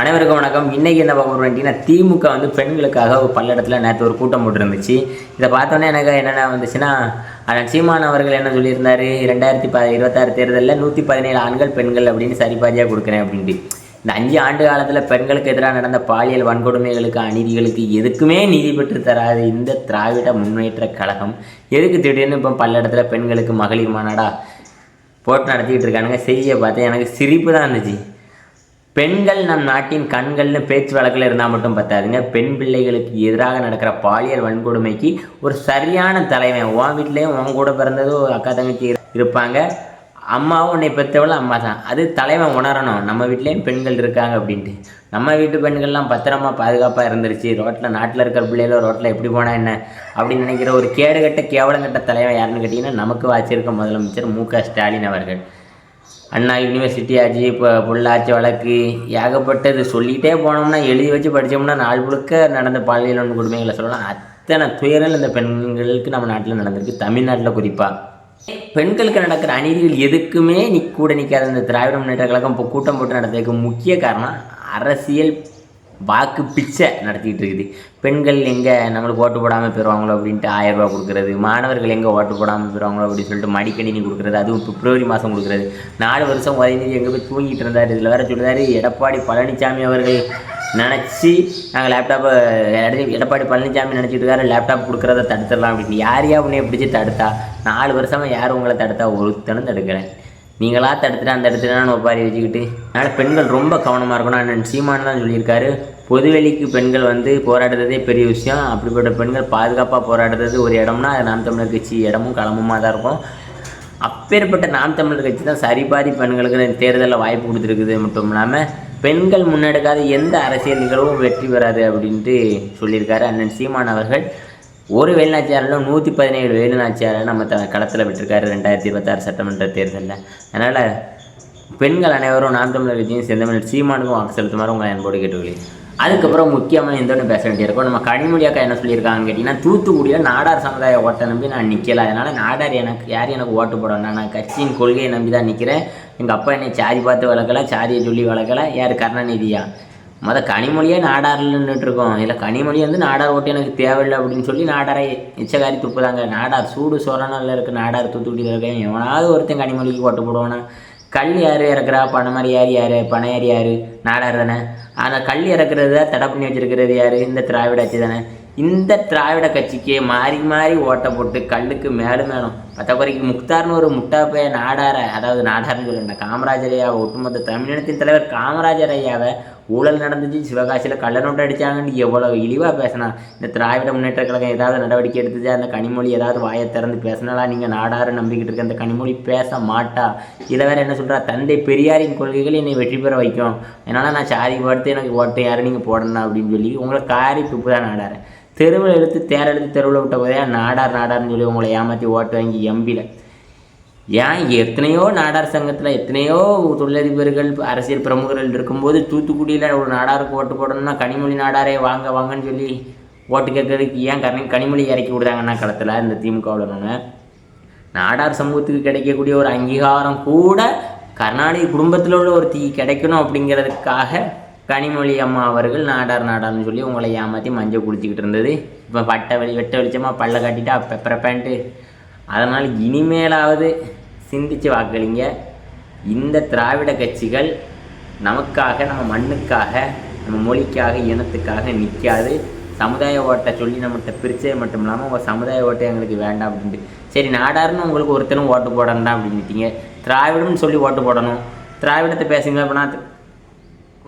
அனைவருக்கும் வணக்கம். இன்றைக்கி என்ன பார்க்க போகிறோம் அப்படின்னா திமுக வந்து பெண்களுக்காக ஒரு பல்லடத்தில் நேற்று ஒரு கூட்டம் போட்டுருந்துச்சு. இதை பார்த்தோன்னே எனக்கு என்னென்ன வந்துச்சுன்னா சீமான் அவர்கள் என்ன சொல்லியிருந்தார்? ரெண்டாயிரத்தி ப இருபத்தாறு தேர்தலில் நூற்றி பதினேழு ஆண்கள் பெண்கள் அப்படின்னு சரிபாதியாக கொடுக்குறேன் அப்படின்ட்டு. இந்த அஞ்சு ஆண்டு காலத்தில் பெண்களுக்கு எதிராக நடந்த பாலியல் வன்கொடுமைகளுக்கு அநீதிகளுக்கு எதுக்குமே நீதி பெற்று தராது இந்த திராவிட முன்னேற்ற கழகம் எதுக்கு திடீர்னு இப்போ பல்லடத்தில் பெண்களுக்கு மகளிர் மாநாடா போட்டு நடத்திக்கிட்டு இருக்கானுங்க? செய்தியை பார்த்தேன் எனக்கு சிரிப்பு தான் இருந்துச்சு. பெண்கள் நம் நாட்டின் கண்கள்னு பேச்சு வழக்கில் இருந்தால் மட்டும் பத்தாதுங்க. பெண் பிள்ளைகளுக்கு எதிராக நடக்கிற பாலியல் வன்கொடுமைக்கு ஒரு சரியான தலைவன் உன் வீட்லேயும் உன் கூட பிறந்ததும் ஒரு அக்கா தங்கச்சி இருப்பாங்க. அம்மாவும் உன்னை பெற்றவளும் அம்மா தான் அது தலைவன் உணரணும். நம்ம வீட்லேயும் பெண்கள் இருக்காங்க அப்படின்ட்டு. நம்ம வீட்டு பெண்கள்லாம் பத்திரமா பாதுகாப்பாக இருந்துருச்சு. ரோட்டில் நாட்டில் இருக்கிற பிள்ளைகளோ ரோட்டில் எப்படி போனால் என்ன அப்படின்னு நினைக்கிற ஒரு கேடுகட்ட கேவலங்கட்ட தலைவன் யாருன்னு கேட்டிங்கன்னா நமக்கு வாச்சிருக்க முதலமைச்சர் மு க ஸ்டாலின் அவர்கள். அண்ணா யூனிவர்சிட்டி ஆச்சு இப்போ பொள்ளாச்சி வழக்கு. ஏகப்பட்டது. சொல்லிகிட்டே போனோம்னா எழுதி வச்சு படித்தோம்னா நாள் முழுக்க நடந்த பாலியல் வன்கொடுமைகளை சொல்லலாம். அத்தனை துயரல் இந்த பெண்களுக்கு நம்ம நாட்டில் நடந்திருக்கு. தமிழ்நாட்டில் குறிப்பாக பெண்களுக்கு நடக்கிற அநீதிகள் எதுக்குமே நீ கூட நிற்காத இந்த திராவிட முன்னேற்ற கழகம் இப்போ கூட்டம் போட்டு நடந்ததுக்கு முக்கிய காரணம் அரசியல் வாக்கு பிச்சை நடத்திக்கிட்டு இருக்குது. பெண்கள் எங்கே நம்மளுக்கு ஓட்டு போடாமல் பெறுவாங்களோ அப்படின்ட்டு ஆயிரம் ரூபா கொடுக்குறது. மாணவர்கள் எங்கே ஓட்டு போடாமல் பெறுவாங்களோ அப்படின்னு சொல்லிட்டு மடிக்கணினி கொடுக்குறது. அதுவும் பிப்ரவரி மாதம் கொடுக்குறது. நாலு வருஷம் உதயநிதி எங்கே போய் தூங்கிட்டு இருந்தார்? இதில் வேற சொல்லுறாரு எடப்பாடி பழனிசாமி அவர்கள் நினச்சி நாங்கள் லேப்டாப்பை எடப்பாடி பழனிசாமி நினச்சிட்டு இருக்காரு லேப்டாப் கொடுக்குறத தடுத்துடலாம் அப்படின்னு. யார் யா உன்னைய பிடிச்சி தடுத்தா? நாலு வருஷமாக யார் உங்களை தடுத்தா? ஒருத்தனும் தடுக்கிறேன் நீங்களா தடுத்துட்டு அந்த இடத்துல ஒப்பாரி வச்சுக்கிட்டு. அதனால் பெண்கள் ரொம்ப கவனமாக இருக்கணும். அண்ணன் சீமான் தான் சொல்லியிருக்காரு. பொதுவெளிக்கு பெண்கள் வந்து போராடுறதே பெரிய விஷயம். அப்படிப்பட்ட பெண்கள் பாதுகாப்பாக போராடுறது ஒரு இடம்னா அது நாம் தமிழர் கட்சி இடமும் களமுமாக தான் இருக்கும். அப்பேற்பட்ட நாம் தமிழர் கட்சி தான் சரிபாதி பெண்களுக்கு தேர்தலில் வாய்ப்பு கொடுத்துருக்குது மட்டும் இல்லாமல் பெண்கள் முன்னெடுக்காத எந்த அரசியல் நிகழ்வும் வெற்றி பெறாது அப்படின்ட்டு சொல்லியிருக்காரு அண்ணன் சீமான் அவர்கள். ஒரு வேலுநாச்சியாரில் நூற்றி பதினேழு வேலுநாச்சியாரை நம்ம த களத்தில் விட்டுருக்காரு ரெண்டாயிரத்தி இருபத்தாறு சட்டமன்ற தேர்தலில். அதனால் பெண்கள் அனைவரும் நாம் தமிழர் கட்சியும் செந்தமிழ் சீமானுக்கும் வாக்கு செலுத்துமாறு உங்களை அன்போடு கேட்டுக்கொள்ளி அதுக்கப்புறம் முக்கியமாக இந்த ஒன்று பேச வேண்டியிருக்கும் நம்ம கனிமொழி அக்கா என்ன சொல்லியிருக்காங்கன்னு கேட்டிங்கன்னா தூத்துக்குடியில் நாடார் சமுதாய ஓட்டை நம்பி நான் நிற்கல அதனால் நாடார் எனக்கு யார் எனக்கு ஓட்டு வேண்டாம் நான் கட்சியின் கொள்கையை நம்பி தான் நிற்கிறேன் எங்கள் அப்பா என்னை சாதி பார்த்து வளர்க்கலை சாதியை சொல்லி வளர்க்கலை. யார் கருணாநிதியா? மொதல் கனிமொழியே நாடாரில் நின்றுட்டுருக்கோம் இல்லை கனிமொழி வந்து நாடார் ஓட்டு எனக்கு தேவையில்லை அப்படின்னு சொல்லி நாடாரை இச்சகாரி துப்புதாங்க நாடார் சூடு சொரணில் இருக்க நாடார் தூத்துக்குடியில் இருக்கேன் எவனாவது ஒருத்தன் கனிமொழிக்கு ஓட்டு போடுவானா? கல் யார் இறக்குறா? பணமாரி யார் யார்? பணையார் யார் நாடார் தானே. ஆனால் கல் இறக்குறத தடை பண்ணி வச்சிருக்கிறது யார்? இந்த திராவிட ஆட்சி தானே. இந்த திராவிட கட்சிக்கு மாறி மாறி ஓட்டை போட்டு கல்லுக்கு மேலும் மேலும். பத்தக்குறைக்கு முக்தார்னு ஒரு முட்டாப்பைய நாடார அதாவது நாடார்னு சொல்லுங்க காமராஜர் ஐயா ஒட்டுமொத்த தமிழினத்தின் தலைவர் காமராஜர் ஐயாவை ஊழல் நடந்துச்சு சிவகாசியில் கள்ள நோட்டு அடித்தாங்கன்னு எவ்வளோ இழிவாக பேசினா. இந்த திராவிட முன்னேற்ற கழகம் ஏதாவது நடவடிக்கை எடுத்துச்சு? அந்த கனிமொழி ஏதாவது வாயை திறந்து பேசினாலா நீங்கள் நாடாரு நம்பிக்கிட்டு இருக்க அந்த கனிமொழி பேச மாட்டா. இதில் வேறு என்ன சொல்கிறா தந்தை பெரியாரின் கொள்கைகள் என்னை வெற்றி பெற வைக்கும். அதனால் நான் சாதி பார்த்து எனக்கு ஓட்டை யாரும் நீங்கள் போடணும் அப்படின்னு சொல்லி உங்களை காரி துப்பு தான் நாடாரு. தெருவில் எடுத்து தேர் எடுத்து தெருவில் விட்ட போதே நாடார் நாடார்னு சொல்லி உங்களை ஏமாற்றி ஓட்டு வாங்கி எம்பியில் ஏன் எத்தனையோ நாடார் சங்கத்தில் எத்தனையோ தொழிலதிபர்கள் அரசியல் பிரமுகர்கள் இருக்கும்போது தூத்துக்குடியில் ஒரு நாடாருக்கு ஓட்டு போடணும்னா கனிமொழி நாடாரே வாங்க வாங்கன்னு சொல்லி ஓட்டு கேட்கறதுக்கு ஏன் கனி கனிமொழி இறக்கி விடுறாங்கன்னா களத்தில் இந்த திமுகவில் நாடார் சமூகத்துக்கு கிடைக்கக்கூடிய ஒரு அங்கீகாரம் கூட கருணாநிதி குடும்பத்தில் உள்ள ஒரு தீ கிடைக்கணும் அப்படிங்கிறதுக்காக கனிமொழி அம்மா அவர்கள் நாடார் நாடார்னு சொல்லி உங்களை ஏமாற்றி மஞ்சள் குடிச்சிக்கிட்டு இருந்தது. இப்போ பட்டை வெளி வெட்ட வெளிச்சமாக பல்ல காட்டிட்டு பெப்பரை பேண்ட்டு அதனால் இனிமேலாவது சிந்திச்சு வாக்களிங்க. இந்த திராவிட கட்சிகள் நமக்காக நம்ம மண்ணுக்காக நம்ம மொழிக்காக இனத்துக்காக நிற்காது. சமுதாய ஓட்டை சொல்லி நம்மகிட்ட பிரிச்சது மட்டும் இல்லாமல் உங்கள் சமுதாய ஓட்டை எங்களுக்கு வேண்டாம் அப்படின்ட்டு. சரி நாடாருன்னு உங்களுக்கு ஒருத்தரும் ஓட்டு போடணும் அப்படின்ட்டீங்க திராவிடம்னு சொல்லி ஓட்டு போடணும். திராவிடத்தை பேசுங்க அப்படின்னா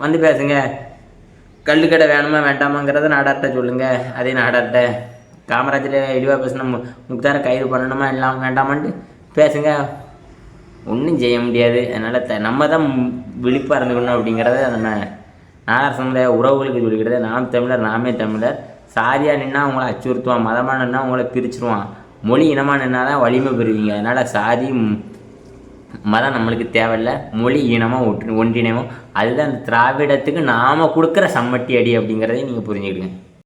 வந்து பேசுங்க. கல்லுக்கடை வேணுமா வேண்டாமாங்கிறத நாடார்கிட்ட சொல்லுங்கள் அதே நாடார்கிட்ட காமராஜர் இழிவாக பேசணும் மு முக்தாரை கைது பண்ணணுமா எல்லாம் வேண்டாமான்ட்டு பேசுங்க. ஒன்றும் செய்ய முடியாது. அதனால் த நம்ம தான் விழிப்பாக இருந்துக்கணும் அப்படிங்கிறத நம்ம நாடார் சமுதாய உறவுகளுக்கு சொல்லிக்கிறது நாம் தமிழர் நாமே தமிழர். சாதியாக நின்னா அவங்கள அச்சுறுத்துவான் மதமாக நின்னா அவங்கள பிரிச்சுருவான். மொழி இனமாக நின்னா தான் வலிமை பெறுவீங்க. அதனால் சாதி மதம் நம்மளுக்கு தேவையில்ல. மொழி இனமாக ஒற்று ஒன்றிணையமோ அதுதான் அந்த திராவிடத்துக்கு நாம் கொடுக்குற சம்மட்டி அடி அப்படிங்கிறதையும் நீங்கள் புரிஞ்சுக்கிடுங்க.